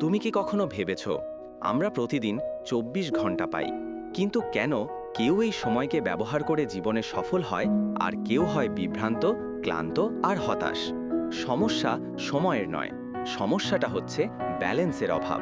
তুমি কি কখনো ভেবেছ, আমরা প্রতিদিন চব্বিশ ঘণ্টা পাই, কিন্তু কেন কেউ এই সময়কে ব্যবহার করে জীবনে সফল হয় আর কেউ হয় বিভ্রান্ত, ক্লান্ত আর হতাশ? সমস্যা সময়ের নয়, সমস্যাটা হচ্ছে ব্যালেন্সের অভাব।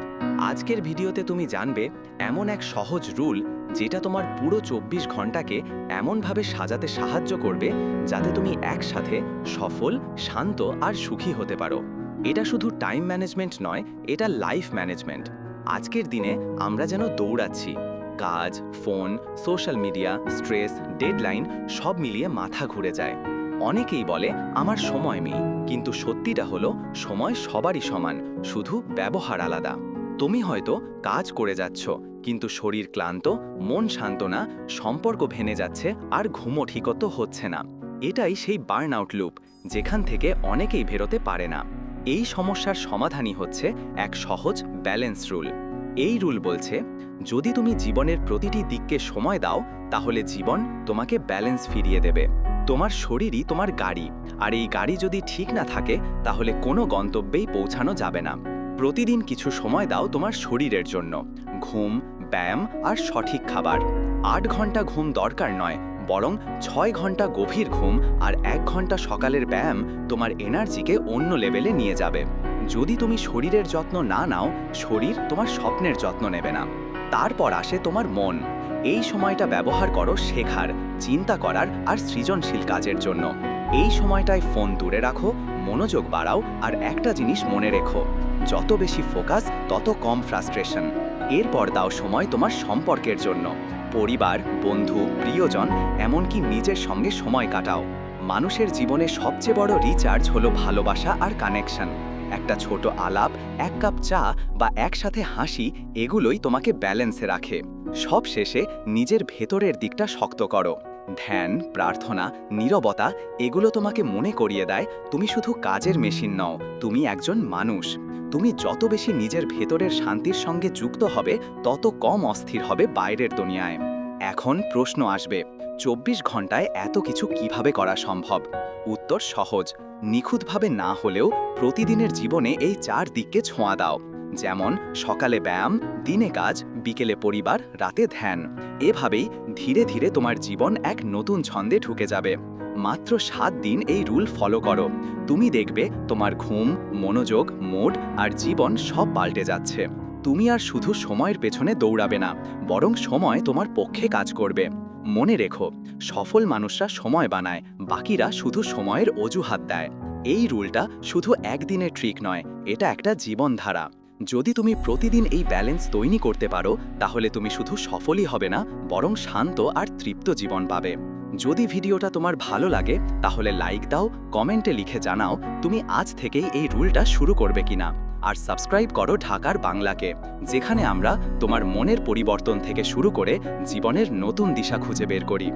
আজকের ভিডিওতে তুমি জানবে, এমন এক সহজ রুল যেটা তোমার পুরো চব্বিশ ঘন্টাকে এমনভাবে সাজাতে সাহায্য করবে, যাতে তুমি একসাথে সফল, শান্ত আর সুখী হতে পারো। এটা শুধু টাইম ম্যানেজমেন্ট নয়, এটা লাইফ ম্যানেজমেন্ট আজকের দিনে আমরা যেন দৌড়াচ্ছি, কাজ phone social media stress deadline সব মিলিয়ে মাথা ঘুরে যায়। অনেকেই বলে, আমার সময় নেই। কিন্তু সত্যিটা হলো, সময় সবারই সমান, শুধু ব্যবহার আলাদা। তুমি হয়তো কাজ করে যাচ্ছ, কিন্তু শরীর ক্লান্ত, মন শান্ত না, সম্পর্ক ভেঙে যাচ্ছে, আর ঘুমও ঠিকত হচ্ছে না। এটাই সেই বার্ন আউট লুপ যেখান থেকে অনেকেই বেরোতে পারে না। এই সমস্যার সমাধানই হচ্ছে এক সহজ ব্যালেন্স রুল এই রুল বলছে, যদি তুমি জীবনের প্রতিটি দিককে সময় দাও, তাহলে জীবন তোমাকে ব্যালেন্স ফিরিয়ে দেবে। তোমার শরীরই তোমার গাড়ি, আর এই গাড়ি যদি ঠিক না থাকে, তাহলে কোনো গন্তব্যেই পৌঁছানো যাবে না। প্রতিদিন কিছু সময় দাও তোমার শরীরের জন্য, ঘুম, ব্যায়াম আর সঠিক খাবার। আট ঘণ্টা ঘুম দরকার নয় বরং ছয় ঘণ্টা গভীর ঘুম আর এক ঘণ্টা সকালের ব্যায়াম তোমার এনার্জিকে অন্য লেভেলে নিয়ে যাবে। যদি তুমি শরীরের যত্ন না নাও, শরীর তোমার স্বপ্নের যত্ন নেবে না। তারপর আসে তোমার মন। এই সময়টা ব্যবহার করো শেখার, চিন্তা করার আর সৃজনশীল কাজের জন্য। এই সময়টায় ফোন দূরে রাখো, মনোযোগ বাড়াও আর একটা জিনিস মনে রেখো। যত বেশি ফোকাস তত কম ফ্রাস্ট্রেশন এরপর দাও সময় তোমার সম্পর্কের জন্য। পরিবার, বন্ধু, প্রিয়জন, এমনকি নিজের সঙ্গে সময় কাটাও। মানুষের জীবনে সবচেয়ে বড় রিচার্জ হলো ভালোবাসা আর কানেকশন একটা ছোট আলাপ, এক কাপ চা বা একসাথে হাসি, এগুলোই তোমাকে ব্যালেন্সে রাখে। সব শেষে নিজের ভেতরের দিকটা শক্ত করো। ধ্যান, প্রার্থনা, নীরবতা, এগুলো তোমাকে মনে করিয়ে দেয়, তুমি শুধু কাজের মেশিন নও, তুমি একজন মানুষ। তুমি যত বেশি নিজের ভেতরের শান্তির সঙ্গে যুক্ত হবে, তত কম অস্থির হবে বাইরের দুনিয়ায়। এখন প্রশ্ন আসবে, চব্বিশ ঘন্টায় এত কিছু কীভাবে করা সম্ভব? উত্তর সহজ, নিখুঁতভাবে না হলেও প্রতিদিনের জীবনে এই চার দিককে ছোঁয়া দাও। যেমন সকালে ব্যায়াম, দিনে কাজ, বিকেলে পরিবার, রাতে ধ্যান। এভাবেই ধীরে ধীরে তোমার জীবন এক নতুন ছন্দে ঢুকে যাবে। মাত্র সাত দিন এই রুল ফলো করো। তুমি দেখবে তোমার ঘুম, মনোযোগ, মুড আর জীবন সব পাল্টে যাচ্ছে। তুমি আর শুধু সময়ের পেছনে দৌড়াবে না, বরং সময় তোমার পক্ষে কাজ করবে। মনে রেখো, সফল মানুষরা সময় বানায়, বাকিরা শুধু সময়ের অজুহাত দেয়। এই রুলটা শুধু একদিনের ট্রিক নয়, এটা একটা জীবনধারা। যদি তুমি প্রতিদিন এই ব্যালেন্স তৈরি করতে পারো, তাহলে তুমি শুধু সফলই হবে না, বরং শান্ত আর তৃপ্ত জীবন পাবে। যদি ভিডিওটা তোমার ভালো লাগে, তাহলে লাইক দাও কমেন্টে লিখে জানাও, তুমি আজ থেকেই এই রুলটা শুরু করবে কিনা। আর সাবস্ক্রাইব করো ঢাকার বাংলাকে, যেখানে আমরা তোমার মনের পরিবর্তন থেকে শুরু করে জীবনের নতুন দিশা খুঁজে বের করি।